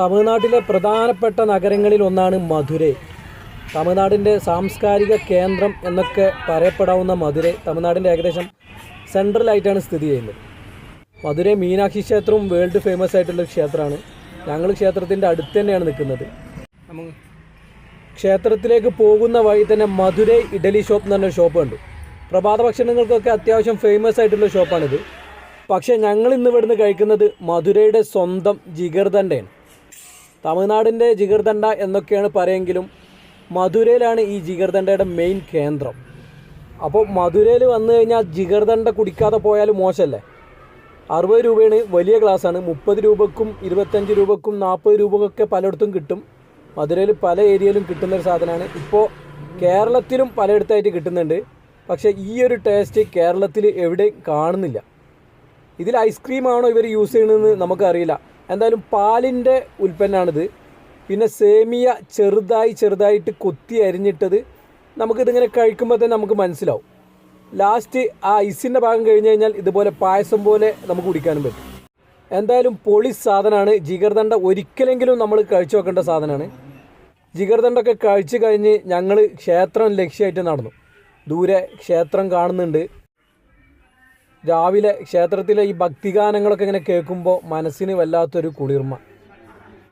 തമിഴ്നാട്ടിലെ പ്രധാനപ്പെട്ട നഗരങ്ങളിൽ ഒന്നാണ് മധുരൈ. തമിഴ്നാടിന്റെ സാംസ്കാരിക കേന്ദ്രം എന്നൊക്കെ പറയപ്പെടാവുന്ന മധുരൈ തമിഴ്നാടിന്റെ ഏകദേശം സെൻട്രലായിട്ടാണ് സ്ഥിതി ചെയ്യുന്നത്. മധുരൈ മീനാക്ഷി ക്ഷേത്രവും വേൾഡ് ഫേമസ് ആയിട്ടുള്ള ക്ഷേത്രമാണ്. ഞങ്ങൾ ക്ഷേത്രത്തിന്റെ അടുത്ത് തന്നെയാണ് നിൽക്കുന്നത്. നമുക്ക് ക്ഷേത്രത്തിലേക്ക് പോകുന്ന വഴി തന്നെ മധുരൈ ഇഡലി ഷോപ്പ് എന്ന് പറഞ്ഞൊരു ഷോപ്പ് ഉണ്ട് പ്രഭാത ഭക്ഷണങ്ങൾക്കൊക്കെ അത്യാവശ്യം ഫേമസ് ആയിട്ടുള്ള ഷോപ്പാണിത്. പക്ഷേ ഞങ്ങൾ ഇന്ന് ഇവിടുന്ന് കഴിക്കുന്നത് മധുരയുടെ സ്വന്തം ജിഗർദണ്ടയാണ് തമിഴ്നാടിന്റെ ജിഗർദണ്ഡ എന്നൊക്കെയാണ് പറയുമെങ്കിലും മധുരയിലാണ് ഈ ജിഗർദണ്ഡയുടെ മെയിൻ കേന്ദ്രം. അപ്പോൾ മധുരയിൽ വന്നു കഴിഞ്ഞാൽ ജിഗർദണ്ഡ കുടിക്കാതെ പോയാൽ മോശമല്ലേ? അറുപത് രൂപയാണ് വലിയ ഗ്ലാസ്സാണ് മുപ്പത് രൂപക്കും ഇരുപത്തഞ്ച് രൂപക്കും നാൽപ്പത് രൂപക്കൊക്കെ പലയിടത്തും കിട്ടും. മധുരയിൽ പല ഏരിയയിലും കിട്ടുന്ന ഒരു സാധനമാണ്. ഇപ്പോൾ കേരളത്തിലും പലയിടത്തായിട്ട് കിട്ടുന്നുണ്ട്. പക്ഷേ ഈ ഒരു ടേസ്റ്റ് കേരളത്തിൽ എവിടെയും കാണുന്നില്ല. ഇതിൽ ഐസ്ക്രീമാണോ ഇവർ യൂസ് ചെയ്യണമെന്ന് നമുക്കറിയില്ല. എന്തായാലും പാലിന്റെ ഉൽപ്പന്നമാണിത് പിന്നെ സേമിയ ചെറുതായി ചെറുതായിട്ട് കൊത്തി അരിഞ്ഞിട്ടത് നമുക്കിതിങ്ങനെ കഴിക്കുമ്പോൾ തന്നെ നമുക്ക് മനസ്സിലാവും. ലാസ്റ്റ് ആ ഐസിന്റെ ഭാഗം കഴിഞ്ഞ് കഴിഞ്ഞാൽ ഇതുപോലെ പായസം പോലെ നമുക്ക് കുടിക്കാനും പറ്റും. എന്തായാലും പൊളി സാധനമാണ് ജിഗർദണ്ട ഒരിക്കലെങ്കിലും നമ്മൾ കഴിച്ചു വെക്കേണ്ട സാധനമാണ് ജിഗർദണ്ടൊക്കെ കഴിച്ചു കഴിഞ്ഞ് ഞങ്ങൾ ക്ഷേത്രം ലക്ഷ്യമായിട്ട് നടന്നു. ദൂരെ ക്ഷേത്രം കാണുന്നുണ്ട്. രാവിലെ ക്ഷേത്രത്തിലെ ഈ ഭക്തിഗാനങ്ങളൊക്കെ ഇങ്ങനെ കേൾക്കുമ്പോൾ മനസ്സിന് വല്ലാത്തൊരു കുളിർമ.